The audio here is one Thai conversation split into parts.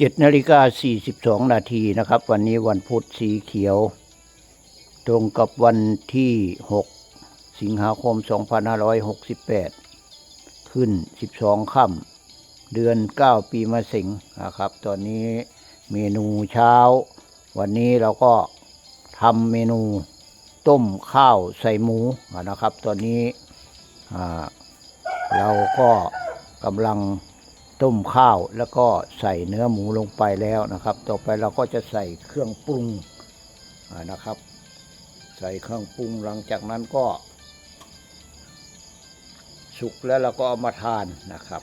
เจ็ดนาฬิกาสี่สิบสองนาทีนะครับ วันนี้วันพุธสีเขียว ตรงกับวันที่หกสิงหาคมสองพันห้าร้อยหกสิบแปดขึ้นสิบสองค่ำเดือนเก้าปีมะเสงนะครับ ตอนนี้เมนูเช้า วันนี้เราก็ทำเมนูต้มข้าวใส่หมูนะครับ ตอนนี้เราก็กำลัง ต้มข้าวแล้วก็ใส่เนื้อหมูลงไปแล้วนะครับ ต่อไปเราก็จะใส่เครื่องปรุงนะครับ ใส่เครื่องปรุงหลังจากนั้นก็ สุกแล้วเราก็เอามาทานนะครับ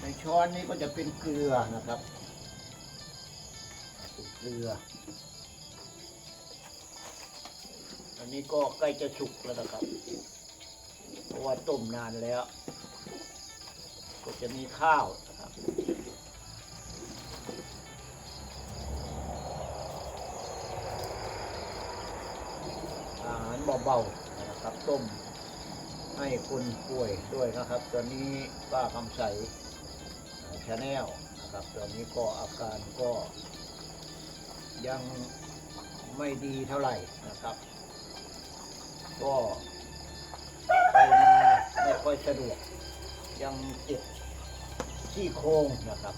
ในช้อนนี้ก็จะเป็นเกลือนะครับ เกลือ นี้ก็ใกล้จะสุกแล้วนะครับ เพราะว่าต้มนานแล้ว ก็จะมีข้าวนะครับอาหารเบาๆนะครับต้มให้คนป่วยด้วยนะครับ ตอนนี้ป้าคำใสชาแนลนะครับ ตอนนี้ก็อาการก็ยังไม่ดีเท่าไหร่นะครับ ก็ไปมาไม่ค่อยสะดวก ยังเจ็บที่โครงนะครับ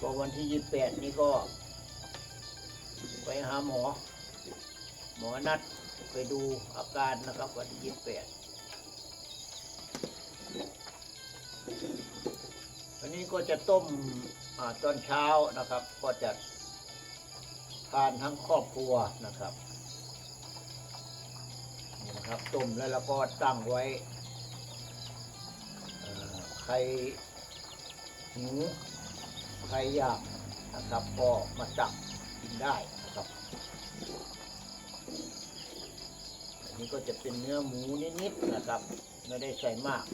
ก็วันที่ยี่แปดนี้ก็ ไปหาหมอ หมอนัดไปดูอาการนะครับ วันที่ยี่แปดวันนี้ก็จะต้มอตอนเช้านะครับ ก็จะทานทั้งครอบครัวนะครับ นะครับต้มแล้วเราก็ตั้งไว้เอ่อใครหิวใครอยากนะครับก็มาตักกินได้นะครับอันนี้ก็จะเป็นเนื้อหมูนิดๆนะครับไม่ได้ใส่มาก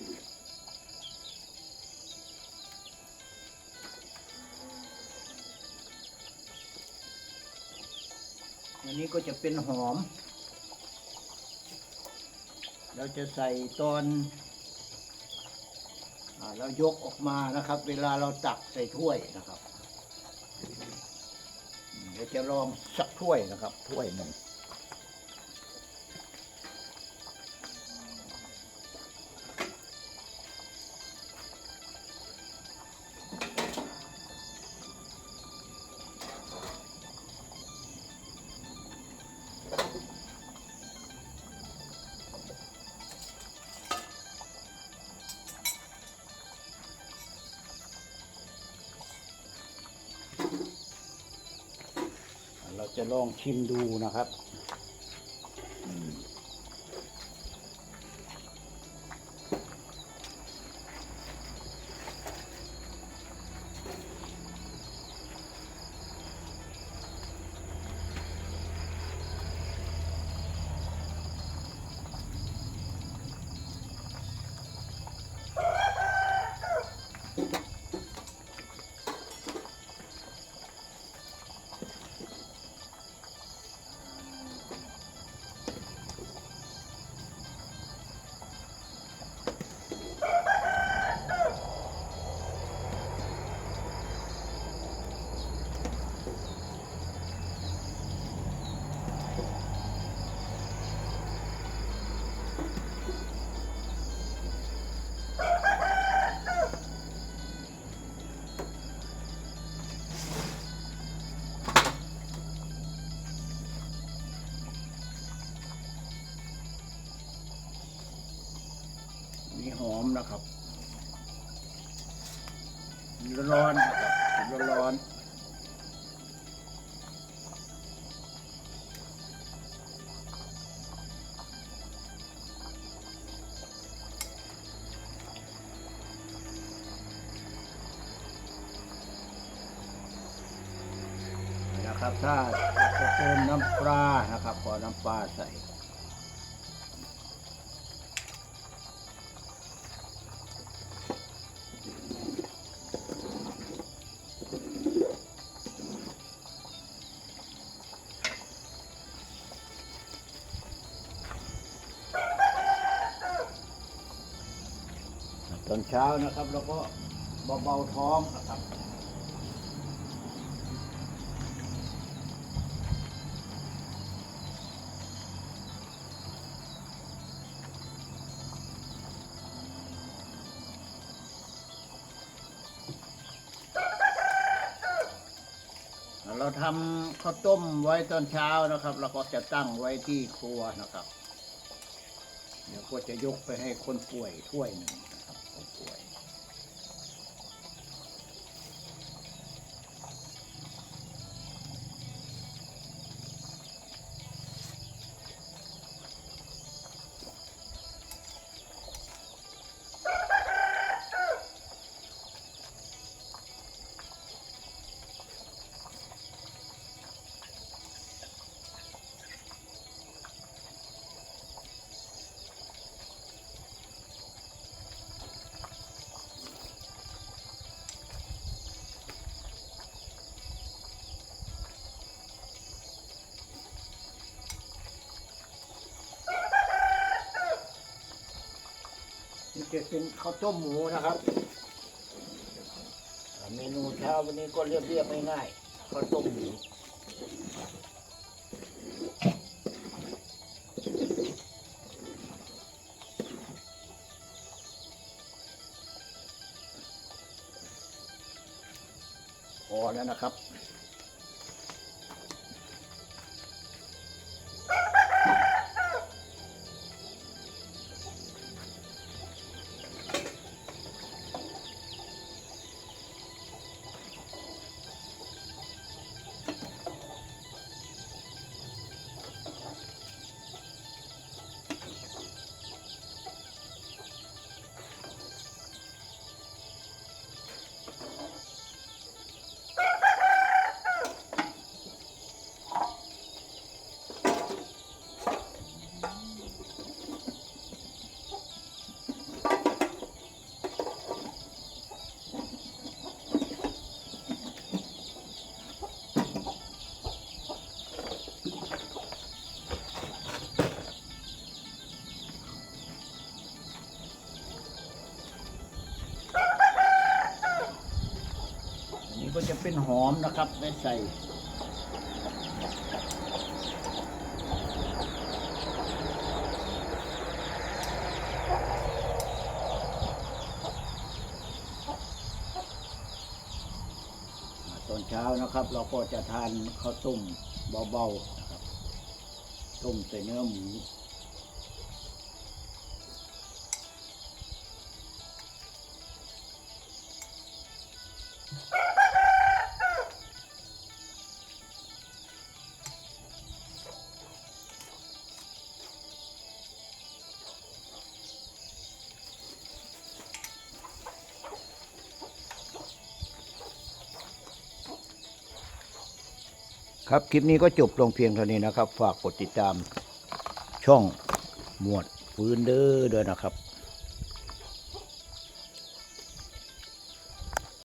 อันนี้ก็จะเป็นหอม เราจะใส่ตอนอเรายกออกมานะครับ เวลาเราตักใส่ถ้วยนะครับ เดี๋ยวจะลองสักถ้วยนะครับ ถ้วยหนึ่ง จะลองชิมดูนะครับ มีหอมนะครับร้อนนะครับร้อนนะครับถ้าจะเติมน้ำปลานะครับขอน้ำปลาใส่ อนเช้านะครับ แล้วก็เบาๆท้องนะครับ เราทำข้าวต้มไว้ตอนเช้านะครับ แล้วก็จะตั้งไว้ที่ครัวนะครับ เดี๋ยวก็จะยกไปให้คนป่วยถ้วยหนึ่ง จะเป็นข้าวต้มหมูนะครับ เมนูเช้าวันนี้ก็เรียบเรียบง่ายๆข้าวต้มหมูพอแล้วนะครับ จะเป็นหอมนะครับไว้ใส่ตอนเช้านะครับ เราก็จะทานข้าวต้มเบาๆนะครับต้มใส่เนื้อหมู ครับคลิปนี้ก็จบลงเพียงเท่านี้นะครับ ฝากกดติดตามช่องหมวดฟื้นเด้อด้วยนะครับ